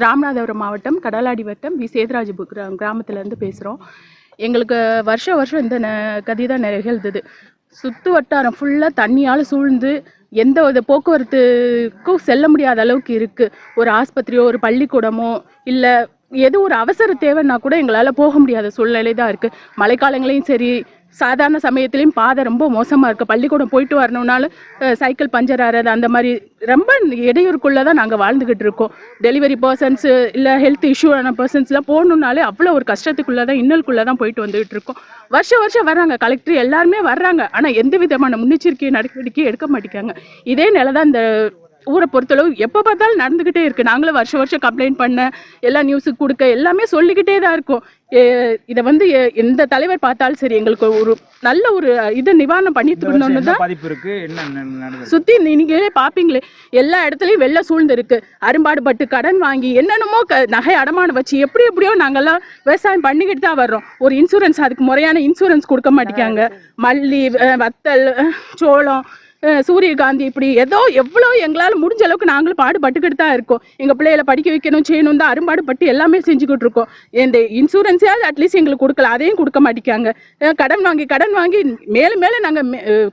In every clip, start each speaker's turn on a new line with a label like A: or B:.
A: ராமநாதபுரம் மாவட்டம் கடலாடி வட்டம் வி. சேதுராஜபு கிராமத்துலேருந்து பேசுகிறோம் எங்களுக்கு வருஷம் வருஷம் இந்த ந- கதி தான் நிகழ்ந்தது. சுற்று வட்டாரம் ஃபுல்லாக தண்ணியால் சூழ்ந்து எந்த வித போக்குவரத்துக்கும் செல்ல முடியாத அளவுக்கு இருக்குது ஒரு ஆஸ்பத்திரியோ ஒரு பள்ளிக்கூடமோ இல்லை எது ஒரு அவசர தேவைன்னா கூட எங்களால் போக முடியாத சூழ்நிலை தான் இருக்குது மழைக்காலங்களையும் சரி சாதாரண சமயத்துலேயும் பாதை ரொம்ப மோசமாக இருக்குது பள்ளிக்கூடம் போயிட்டு வரணும்னாலும் சைக்கிள் பஞ்சர் ஆகிறது அந்த மாதிரி ரொம்ப இடையூறுக்குள்ளே தான் நாங்கள் வாழ்ந்துக்கிட்டு இருக்கோம். டெலிவரி பர்சன்ஸு இல்லை ஹெல்த் இஷ்யூ ஆன பர்சன்ஸ்லாம் போகணுன்னாலே அவ்வளோ ஒரு கஷ்டத்துக்குள்ளே தான் இன்னலுக்குள்ளே தான் போயிட்டு வந்துகிட்டு இருக்கோம். வருஷம் வருஷம் வர்றாங்க கலெக்டர் எல்லாருமே வர்றாங்க. ஆனால் எந்த விதமான முன்னெச்சரிக்கை நடவடிக்கையும் எடுக்க மாட்டேங்காங்க இதே நிலை தான் இந்த ஊரை பொறுத்தளவு எப்போ பார்த்தாலும் நடந்துக்கிட்டே இருக்குது நாங்களும் வருஷம் வருஷம் கம்ப்ளைண்ட் பண்ண எல்லா நியூஸுக்கு கொடுக்க எல்லாமே சொல்லிக்கிட்டே தான் இருக்கோம். இதை வந்து எந்த தலைவர் பார்த்தாலும் சரி எங்களுக்கு ஒரு நல்ல ஒரு இது நிவாரணம் பண்ணி தரணும்னு தான் சுத்தி நீங்களே பாப்பீங்களே எல்லா இடத்துலயும் வெள்ள சூழ்ந்து இருக்கு. அரும்பாடுபட்டு கடன் வாங்கி என்னென்னமோ க- நகை அடமானம் வச்சு எப்படி எப்படியோ நாங்கெல்லாம் விவசாயம் பண்ணிக்கிட்டு தான் வர்றோம். ஒரு இன்சூரன்ஸ் அதுக்கு முறையான இன்சூரன்ஸ் கொடுக்க மாட்டேங்காங்க. மல்லி வத்தல் சோளம் சூரியகாந்தி இப்படி ஏதோ எவ்வளோ எங்களால் முடிஞ்ச அளவுக்கு நாங்களும் பாடுபட்டுக்கிட்டு தான் இருக்கோம். எங்கள் பிள்ளைகளை படிக்க வைக்கணும் செய்யணும் தான் அரும்பாடுபட்டு எல்லாமே செஞ்சுக்கிட்டு இருக்கோம். இந்த இன்சூரன்ஸாவது அட்லீஸ்ட் எங்களுக்கு கொடுக்கல அதையும் கொடுக்க மாட்டேங்காங்க கடன் வாங்கி கடன் வாங்கி மேலும் மேலும் நாங்கள்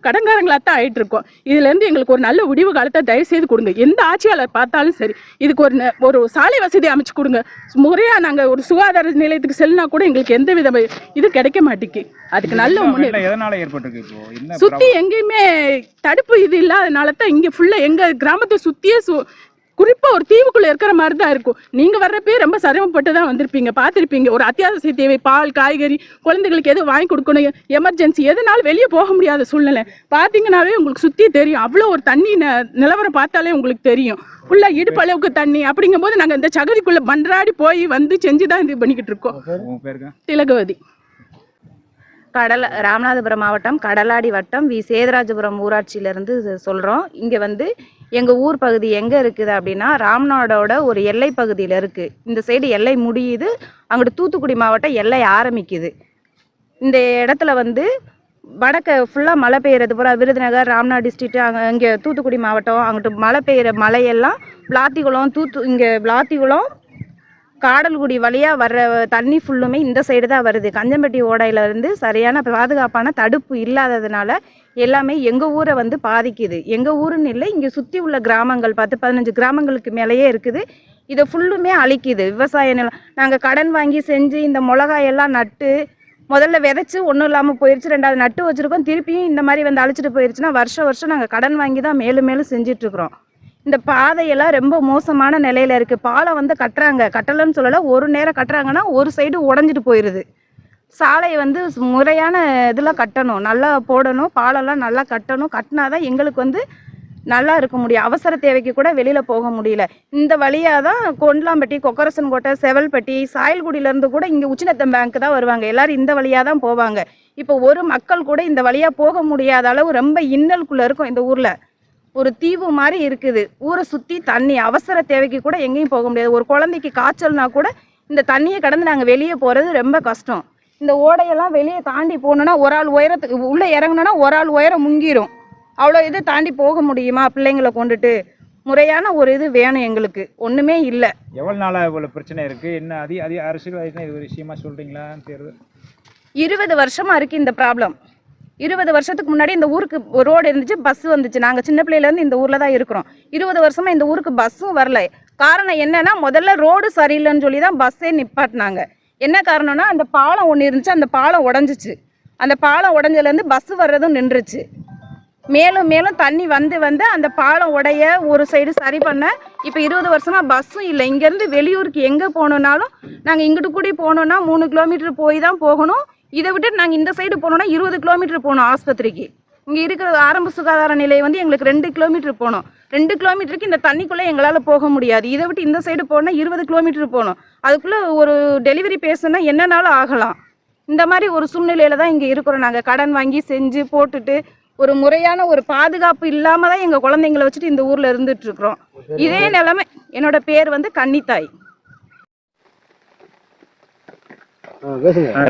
A: கடன்காரங்களாக தான் ஆயிட்டு இருக்கோம். இதுலேருந்து எங்களுக்கு ஒரு நல்ல முடிவு காலத்தை தயவு செய்து கொடுங்க. எந்த ஆட்சியாளர் பார்த்தாலும் சரி இதுக்கு ஒரு ஒரு சாலை வசதி அமைச்சு கொடுங்க. முறையாக நாங்கள் ஒரு சுகாதார நிலையத்துக்கு செல்லினா கூட எங்களுக்கு எந்த வித இது கிடைக்க மாட்டேங்கி அதுக்கு நல்ல
B: வெள்ளம்
A: முன்னே
B: வெள்ளம் எதனால
A: தடுப்பு இது இல்லாதனால தான் இங்க ஃபுல்லா எங்க கிராமத்தை சுத்தியே சு குறிப்பா ஒரு தீவுக்குள்ள இருக்கிற மாதிரி தான் இருக்கும். நீங்க வர்றப்பே ரொம்ப சிரமப்பட்டு தான் வந்திருப்பீங்க. பார்த்திருப்பீங்க. ஒரு அத்தியாவசிய தேவை பால் காய்கறி குழந்தைகளுக்கு எதுவும் வாங்கி கொடுக்கணும் எமர்ஜென்சி எதுனாலும் வெளியே போக முடியாத சூழ்நிலை. பார்த்தீங்கன்னாவே உங்களுக்கு சுத்தி தெரியும். அவ்வளோ ஒரு தண்ணி ந- நிலவரம் பார்த்தாலே உங்களுக்கு தெரியும். ஃபுல்லா இடுப்பு அளவுக்கு தண்ணி அப்படிங்கும்போது நாங்க இந்த சகதிக்குள்ள மன்றாடி போய் வந்து செஞ்சு தான் இது பண்ணிக்கிட்டு இருக்கோம். திலகவதி.
C: கடல ராமநாதபுரம் மாவட்டம் கடலாடி வட்டம் வி. சேதராஜபுரம் ஊராட்சியிலேருந்து சொல்கிறோம் இங்கே வந்து எங்கள் ஊர் பகுதி எங்கே இருக்குது அப்படின்னா ராம்நாடோட ஒரு எல்லை பகுதியில் இருக்குது இந்த சைடு எல்லை முடியுது. அங்கிட்டு தூத்துக்குடி மாவட்டம் எல்லை ஆரம்பிக்குது. இந்த இடத்துல வந்து வடக்க ஃபுல்லாக மழை பெய்யறது பூரா விருதுநகர் ராம்நாத் டிஸ்ட்ரிக்ட் அங்கே இங்கே தூத்துக்குடி மாவட்டம் அங்கிட்டு மழை பெய்கிற மலையெல்லாம் விளாத்திகுளம் தூத்து இங்கே விளாத்திகுளம் காடல்குடி வழியாக வர்ற தண்ணி ஃபுல்லுமே இந்த சைடு தான் வருது. கஞ்சம்பட்டி ஓடையிலேருந்து சரியான பாதுகாப்பான தடுப்பு இல்லாததுனால எல்லாமே எங்கள் ஊரை வந்து பாதிக்குது. எங்கள் ஊருன்னு இல்லை இங்கே சுற்றி உள்ள கிராமங்கள் பத்து பதினஞ்சு கிராமங்களுக்கு மேலேயே இருக்குது. இதை ஃபுல்லுமே அழிக்குது. விவசாய நிலம் நாங்கள் கடன் வாங்கி செஞ்சு இந்த மிளகாயெல்லாம் நட்டு முதல்ல விதைச்சி ஒன்றும் இல்லாமல் போயிடுச்சு ரெண்டாவது நட்டு வச்சுருக்கோம். திருப்பியும் இந்த மாதிரி வந்து அழிச்சிட்டு போயிடுச்சுன்னா வருஷம் வருஷம் நாங்கள் கடன் வாங்கி தான் மேலும் மேலும் செஞ்சிட்ருக்குறோம் இந்த பாதையெல்லாம் ரொம்ப மோசமான நிலையில இருக்கு. பாலம் வந்து கட்டுறாங்க. கட்டலன்னு சொல்லலை. ஒரு நேரம் கட்டுறாங்கன்னா ஒரு சைடு உடஞ்சிட்டு போயிடுது சாலையை வந்து முறையான இதில் கட்டணும். நல்லா போடணும். பாலம்லாம் நல்லா கட்டணும். கட்டினாதான் எங்களுக்கு வந்து நல்லா இருக்க முடியும். அவசர தேவைக்கு கூட வெளியில் போக முடியல. இந்த வழியாக தான் கொண்டலாம்பட்டி கொக்கரசன் கோட்டை செவல்பட்டி சாயல்குடியிலேருந்து கூட இங்கே உச்சிநத்தம் பேங்க் தான் வருவாங்க. எல்லாரும் இந்த வழியாக தான் போவாங்க. இப்போ ஒரு மக்கள் கூட இந்த வழியாக போக முடியாத அளவு ரொம்ப இன்னலுக்குள்ளே இருக்கும் இந்த ஊரில். ஒரு தீவு மாதிரி இருக்குது. ஊரை சுற்றி தண்ணி அவசர தேவைக்கு கூட எங்கேயும் போக முடியாது. ஒரு குழந்தைக்கு காய்ச்சல்னா கூட இந்த தண்ணியை கடந்து நாங்கள் வெளியே போகிறது ரொம்ப கஷ்டம். இந்த ஓடையெல்லாம் வெளியே தாண்டி போகணுன்னா ஒரு ஆள் உயரத்துக்கு உள்ளே இறங்கணுன்னா ஒரு ஆள் உயரம் முங்கிரும். அவ்வளோ இது தாண்டி போக முடியுமா? பிள்ளைங்களை கொண்டுட்டு. முறையான ஒரு இது வேணும் எங்களுக்கு. ஒன்றுமே இல்லை.
B: எவ்வளவு நாளா இவ்வளவு பிரச்சனை இருக்கு? என்ன அதி அதி அரசியல்வாதிகள் இது ஒரு விஷயமா சொல்றீங்களா தெரியுது.
C: இருபது வருஷமா இருக்கு இந்த ப்ராப்ளம் இருபது வருஷத்துக்கு முன்னாடி இந்த ஊருக்கு ரோடு இருந்துச்சு பஸ் வந்துச்சு. நாங்கள் சின்ன பிள்ளையிலேருந்து இந்த ஊரில் தான் இருக்கிறோம். இருபது வருஷமாக இந்த ஊருக்கு பஸ்ஸும் வரல. காரணம் என்னன்னா முதல்ல ரோடு சரியில்லைன்னு சொல்லி தான் பஸ்ஸே நிப்பாட்டினாங்க. என்ன காரணம்னா அந்த பாலம் ஒன்று இருந்துச்சு அந்த பாலம் உடஞ்சிச்சு. அந்த பாலம் உடஞ்சதுலேருந்து பஸ் வர்றதும் நின்றுச்சு. மேலும் மேலும் தண்ணி வந்து வந்து அந்த பாலம் உடைய ஒரு சைடு சரி பண்ண இப்போ இருபது வருஷமாக பஸ்ஸும் இல்லை. இங்கேருந்து வெளியூருக்கு எங்கே போகணுன்னாலும் நாங்கள் இங்கிட்டு கூடி போகணுன்னா மூணு கிலோமீட்டர் போய் தான் போகணும். இதை விட்டு நாங்கள் இந்த சைடு போனோம்னா இருபது கிலோமீட்டர் போகணும் ஆஸ்பத்திரிக்கு. இங்கே இருக்கிற ஆரம்ப சுகாதார நிலையம் வந்து எங்களுக்கு ரெண்டு கிலோமீட்டர் போகணும். ரெண்டு கிலோமீட்டருக்கு இந்த தண்ணிக்குள்ளே எங்களால் போக முடியாது. இதை விட்டு இந்த சைடு போனால் இருபது கிலோமீட்டர் போகணும். அதுக்குள்ளே ஒரு டெலிவரி பேசுனா என்னனாலும் ஆகலாம். இந்த மாதிரி ஒரு சூழ்நிலையில தான் இங்கே இருக்கிறோம் நாங்கள் கடன் வாங்கி செஞ்சு போட்டுட்டு ஒரு முறையான ஒரு பாதுகாப்பு இல்லாமல் தான் எங்கள் குழந்தைங்கள வச்சுட்டு இந்த ஊரில் இருந்துட்டு இருக்கிறோம். இதே நிலைமை என்னோட பேர் வந்து கன்னித்தாய்.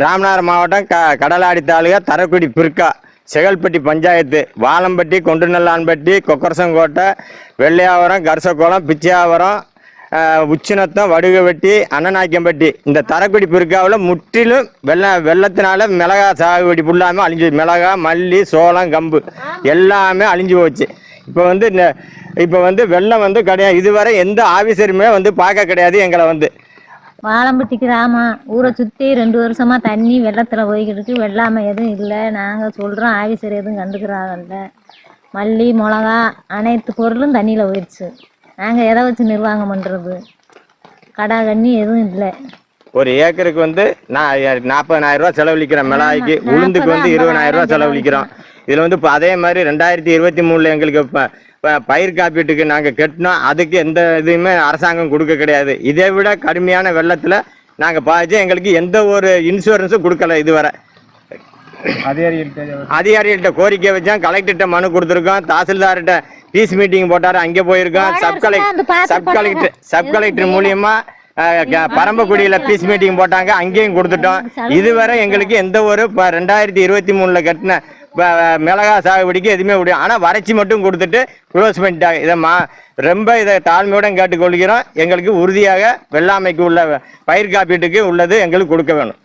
D: ராமநாதர் மாவட்டம் க கடலாடி தாலுகா தரக்குடி பிற்கா செகல்பட்டி பஞ்சாயத்து வாழம்பட்டி கொண்டுநல்லான்பட்டி கொக்கரசங்கோட்டை வெள்ளையாவரம் கரசக்கோளம் பிச்சியாவரம் உச்சினத்தம் வடுகவெட்டி அன்னநாயக்கம்பட்டி. இந்த தரக்குடி பிற்காவில் முற்றிலும் வெள்ள வெள்ளத்தினால மிளகா சாகுபடி ஃபுல்லாமே அழிஞ்சு மிளகா மல்லி சோளம் கம்பு எல்லாமே அழிஞ்சு போச்சு. இப்போ வந்து இந்த இப்போ வந்து வெள்ளம் வந்து கிடையாது. இதுவரை எந்த ஆஃபீஸருமே வந்து பார்க்க கிடையாது எங்களை வந்து.
E: வாழம்பட்டி கிராமம் ஊரை சுற்றி ரெண்டு வருஷமா தண்ணி வெள்ளத்தில் போய்கிட்டு இருக்கு. வெள்ளாமை எதுவும் இல்லை. நாங்கள் சொல்கிறோம் ஆஃபீஸர் எதுவும் கண்டுக்கிறாங்கல்ல. மல்லி மிளகா அனைத்து பொருளும் தண்ணியில் போயிடுச்சு நாங்கள் எதை வச்சு நிர்வாகம் பண்ணுறது கடா கண்ணி எதுவும் இல்லை.
D: ஒரு ஏக்கருக்கு வந்து நான் நாற்பதனாயிரம் ரூபா செலவழிக்கிறேன் மிளகாய்க்கு உளுந்துக்கு வந்து இருபதாயிரம் ரூபா செலவழிக்கிறோம். இதில் வந்து இப்போ அதே மாதிரி ரெண்டாயிரத்தி இருபத்தி மூணில் எங்களுக்கு இப்போ பயிர் காப்பீட்டுக்கு நாங்கள் கட்டினோம். அதுக்கு எந்த இதுவுமே அரசாங்கம் கொடுக்க கிடையாது. இதை விட கடுமையான வெள்ளத்தில் நாங்கள் பாதிச்சு எங்களுக்கு எந்த ஒரு இன்சூரன்ஸும் கொடுக்கல இதுவரை.
B: அதிகாரிகள்கிட்ட
D: அதிகாரிகள்கிட்ட கோரிக்கை வச்சோம். கலெக்டர்கிட்ட மனு கொடுத்துருக்கோம். தாசில்தார்கிட்ட பீஸ் மீட்டிங் போட்டாரு. அங்கே போயிருக்கோம். Sub collector sub collector sub collector மூலியமா பரம்பக்குடியில பீஸ் மீட்டிங் போட்டாங்க. அங்கேயும் கொடுத்துட்டோம். இதுவரை எங்களுக்கு எந்த ஒரு ரெண்டாயிரத்தி இருபத்தி மூணுல கட்டின மிளகா சாகுபடிக்கு எதுவுமே முடியும் ஆனால் வறட்சி மட்டும் கொடுத்துட்டு க்ளோஸ் பண்ணிட்டாங்க. இதை மா ரொம்ப இதை தாழ்மையுடன் கேட்டுக்கொள்கிறோம். எங்களுக்கு உறுதியாக வெள்ளாமைக்கு உள்ள பயிர் காப்பீட்டுக்கு உள்ளது எங்களுக்கு கொடுக்க வேணும்.